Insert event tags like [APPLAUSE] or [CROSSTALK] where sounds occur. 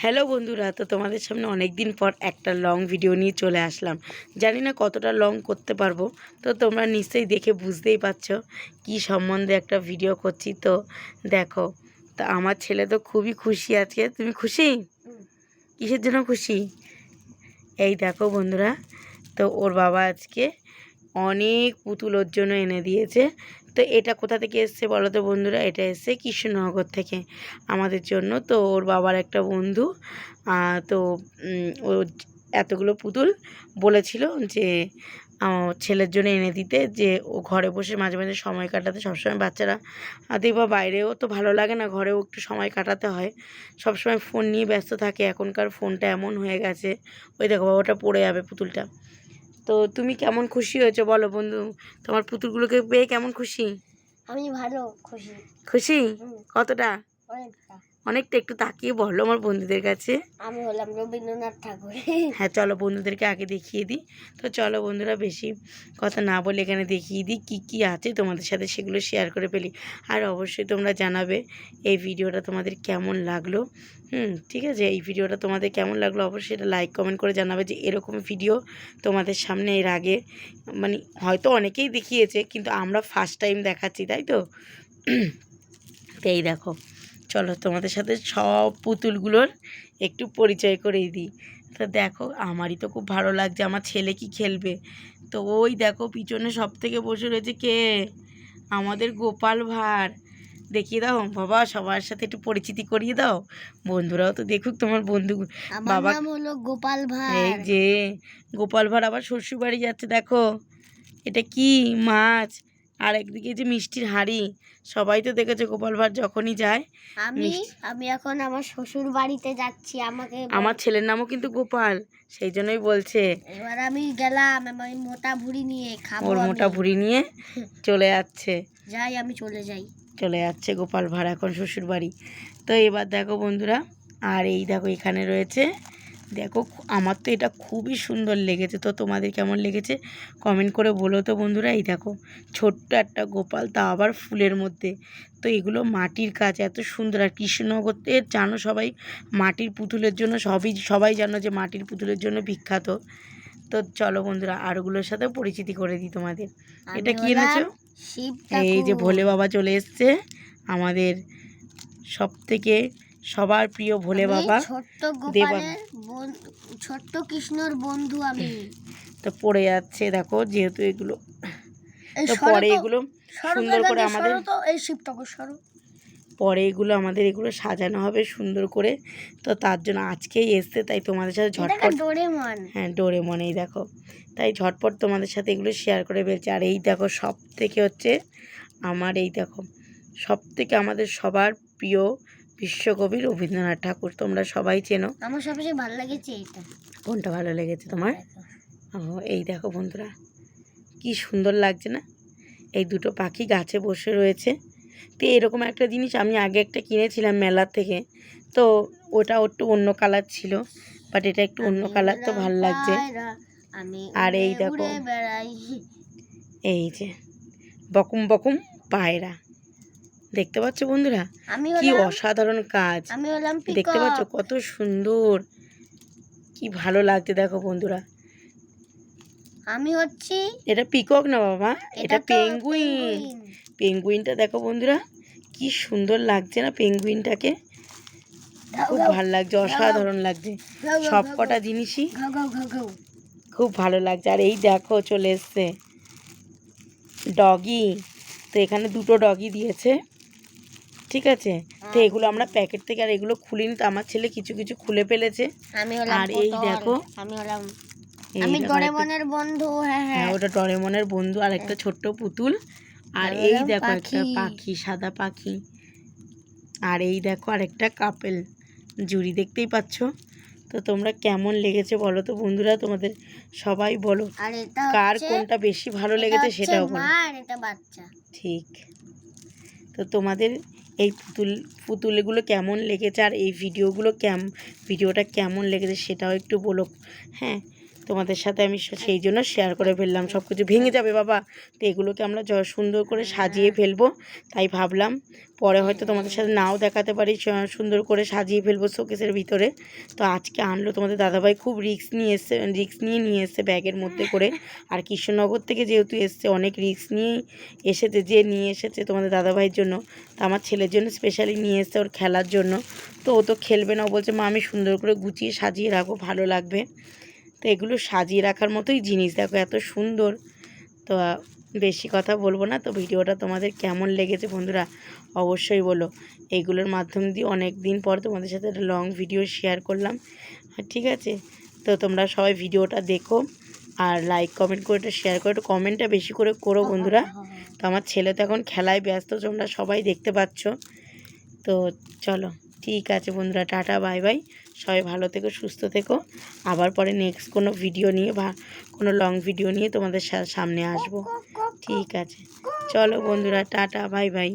Hello বন্ধুরা, তো তোমাদের সামনে অনেক দিন পর একটা লং ভিডিও নিয়ে চলে আসলাম। জানি না কতটা লং করতে পারব, তো তোমরা নিশ্চয়ই দেখে বুঝতেই পারছ কি সম্বন্ধে একটা ভিডিও করছি। তো দেখো, তো আমার ছেলে তো খুবই খুশি আজকে। তুমি খুশি? কিসের জন্য খুশি? এই দেখো বন্ধুরা, তো ওর বাবা আজকে অনেক পুতুল ওর জন্য এনে দিয়েছে। তো এটা কোথা থেকে এসছে বলো তো বন্ধুরা? এটা এসছে কৃষ্ণনগর থেকে আমাদের জন্য। তো ওর বাবার একটা বন্ধু তো ও এতগুলো পুতুল বলেছিল যে ছেলের জন্য এনে দিতে, যে ও ঘরে বসে মাঝে মাঝে সময় কাটাতে সবসময় বাচ্চারা দেখবা বাইরেও তো ভালো লাগে না, ঘরেও একটু সময় কাটাতে হয়। সবসময় ফোন নিয়ে ব্যস্ত থাকে, এখনকার ফোনটা এমন হয়ে গেছে। ওই দেখো বাবাটা পড়ে যাবে পুতুলটা। তো তুমি কেমন খুশি হয়েছো? বলো বন্ধু তোমার পুতুলগুলোকে পেয়ে কেমন খুশি? আমি ভালো খুশি। খুশি? কতটা? অনেকটা। অনেকটা একটু তাকিয়ে বলো আমার বন্ধুদের কাছে। আমি হলাম রবীন্দ্রনাথ ঠাকুর। হ্যাঁ চলো বন্ধুদেরকে আগে দেখিয়ে দিই। তো চলো বন্ধুরা বেশি কথা না বলে এখানে দেখিয়ে দিই কী কী আছে তোমাদের সাথে সেগুলো শেয়ার করে ফেলি। আর অবশ্যই তোমরা জানাবে এই ভিডিওটা তোমাদের কেমন লাগল। হুম ঠিক আছে? এই ভিডিওটা তোমাদের কেমন লাগল? অবশ্যই এটা লাইক কমেন্ট করে জানাবে যে এরকম ভিডিও তোমাদের সামনে এর আগে মানে হয়তো অনেকেই দেখিয়েছে কিন্তু আমরা ফার্স্ট টাইম দেখাচ্ছি তাই তো? [CLEARS THROAT] তো এই দেখো। চলো তোমাদের সাথে সব পুতুলগুলোর একটু পরিচয় করেই দিই। তো দেখো আমারই তো খুব ভালো লাগছে। আমার ছেলে কি খেলবে? তো ওই দেখো পিছনে সব থেকে বসে রয়েছে কে? আমাদের গোপাল ভাঁড়। দেখিয়ে দাও বাবা সবার সাথে একটু পরিচিতি করিয়ে দাও। বন্ধুরাও তো দেখুক তোমার বন্ধু। বাবা- হলো গোপাল এই ভাই যে গোপাল ভাঁড় আবার শ্বশুর বাড়ি যাচ্ছে দেখো। এটা কি মাছ? আর একদিকে যে মিষ্টির হাঁড়ি সবাই তো দেখেছে গোপাল ভাঁড় যখনই যায় আমি আমি এখন আমার শ্বশুর বাড়িতে যাচ্ছি আমাকে আমার ছেলের নামও কিন্তু গোপাল সেই জন্যই বলছে। এবার আমি গেলাম আমার মোটা ভুড়ি নিয়ে খাব ওর মোটা ভুড়ি নিয়ে চলে যাচ্ছে। যাই আমি চলে যাই। চলে যাচ্ছে গোপাল ভাঁড় এখন শ্বশুর বাড়ি তো এবার দেখো বন্ধুরা আর এই দেখো এখানে রয়েছে দেখো আমার তো এটা খুবই সুন্দর লেগেছে। তো তোমাদের কেমন লেগেছে? কমেন্ট করে বলো তো বন্ধুরা। এই দেখো ছোট্ট একটা গোপাল তা আবার ফুলের মধ্যে। তো এগুলো মাটির কাজ এত সুন্দর। আর কৃষ্ণনগরের জানো সবাই মাটির পুতুলের জন্য সবই সবাই জানো যে মাটির পুতুলের জন্য বিখ্যাত। তো চলো বন্ধুরা আরগুলোর সাথে পরিচিতি করে দিই তোমাদের। এটা কি এনেছো? এই যে ভোলে বাবা চলে এসছে। আমাদের সব থেকে সবার প্রিয় ভোলে বাবা ছোট্ট দেবা- ছোট্ট কৃষ্ণর বন্ধু আমি। তো পড়ে যাচ্ছে দেখো যেহেতু এগুলো তো পরে এগুলো সুন্দর করে আমাদের এই সরো। পরে এগুলো আমাদের এগুলো সাজানো হবে সুন্দর করে। তো তার জন্য আজকেই এসছে তাই তোমাদের সাথে ঝটপট ডোরেমন। হ্যাঁ ডোরে মনেই দেখো। তাই ঝটপট তোমাদের সাথে এগুলো শেয়ার করে ফেলছি। আর এই দেখো সব থেকে হচ্ছে আমার এই দেখো সব থেকে আমাদের সবার প্রিয় বিশ্বকবি রবীন্দ্রনাথ ঠাকুর তোমরা সবাই চেনো। আমার সবচেয়ে ভালো লেগেছে এটা কোনটা ভালো লেগেছে তোমার? ও এই দেখো বন্ধুরা কি সুন্দর লাগছে না? এই দুটো পাখি গাছে বসে রয়েছে। তো এরকম একটা জিনিস আমি আগে একটা কিনেছিলাম মেলার থেকে। তো ওটা একটু অন্য কালার ছিল বাট এটা একটু অন্য কালার তো ভালো লাগছে। আর এই দেখো। এই যে বকুম বকুম পায়রা। দেখতে পাচ্ছ বন্ধুরা? কি অসাধারণ কাজ। দেখতে পাচ্ছ কত সুন্দর। কি ভালো লাগছে দেখো বন্ধুরা। আমি হচ্ছি এটা পিকক না বাবা? এটা পেঙ্গুইন। পেঙ্গুইন। পেঙ্গুইনটা দেখো বন্ধুরা কি সুন্দর লাগছে না পেঙ্গুইনটাকে? খুব ভালো লাগছে অসাধারণ লাগছে। সব কটা জিনিসই। খুব ভালো লাগছে। আর এই দেখো চলে এসছে। ডগি। তো এখানে দুটো ডগি দিয়েছে। ঠিক আছে? তো হ্যাঁ। এগুলো আমরা প্যাকেট থেকে আর এগুলো খুলিনি তো আমার ছেলে কিছু কিছু খুলে ফেলেছে। আর এই দেখো, আমি হলাম আমি ডোরেমনের বন্ধু হ্যাঁ হ্যাঁ। হ্যাঁ ওটা ডরেমনের বন্ধু আর একটা ছোট্ট পুতুল। আর এই দেখো একটা পাখি। সাদা পাখি। আর এই দেখো আর একটা কাপেল জুড়ি দেখতেই পাচ্ছ? তো তোমরা কেমন লেগেছে বলো তো বন্ধুরা তোমাদের সবাই বলো। কার কোনটা বেশি ভালো লেগেছে সেটাও বলো। ঠিক। তো তোমাদের এই পুতুল, পুতুলগুলো কেমন লেগেছে আর এই ভিডিওগুলো কেম ভিডিওটা কেমন লেগেছে সেটাও একটু বলো। হ্যাঁ তোমাদের সাথে আমি সেই জন্য শেয়ার করে ফেললাম। সব কিছু ভেঙে যাবে বাবা। তো এগুলোকে আমরা সুন্দর করে সাজিয়ে ফেলব। তাই ভাবলাম পরে হয়তো তোমাদের সাথে নাও দেখাতে পারি সুন্দর করে সাজিয়ে ফেলব শোকেসের ভিতরে। তো আজকে আনলো তোমাদের দাদাভাই, খুব রিস্ক নিয়ে এসছে রিক্স নিয়ে নিয়ে এসছে ব্যাগের মধ্যে করে। আর কৃষ্ণনগর থেকে যেহেতু এসছে, অনেক রিস্ক নিয়েই এসেছে, যে নিয়ে এসেছে তোমাদের দাদাভাইয়ের জন্য। তো আমার ছেলের জন্য স্পেশালি নিয়ে এসছে ওর খেলার জন্য। তো ও তো খেলবে না বলছে, মা, আমি সুন্দর করে গুছিয়ে সাজিয়ে রাখব, ভালো লাগবে। তো এগুলো সাজিয়ে রাখার মতোই জিনিস। দেখো এত সুন্দর। তো বেশি কথা বলব না। তো ভিডিওটা তোমাদের কেমন লেগেছে বন্ধুরা অবশ্যই বলো। এইগুলোর মাধ্যম দিয়ে অনেক দিন পর তোমাদের সাথে একটা লং ভিডিও শেয়ার করলাম। ঠিক আছে? তো তোমরা সবাই ভিডিওটা দেখো আর লাইক কমেন্ট করে একটু শেয়ার করে। একটু কমেন্টটা বেশি করে করো বন্ধুরা। তো আমার ছেলে তো এখন খেলায় ব্যস্ত, তোমরা সবাই দেখতে পাচ্ছ। তো চলো, ঠিক আছে বন্ধুরা, টাটা বাই বাই সবাই ভালো থেকো সুস্থ থেকো। আবার পরে নেক্সট কোনো ভিডিও নিয়ে বা কোনো লং ভিডিও নিয়ে তোমাদের সামনে আসব। ঠিক আছে। চলো বন্ধুরা টাটা বাই বাই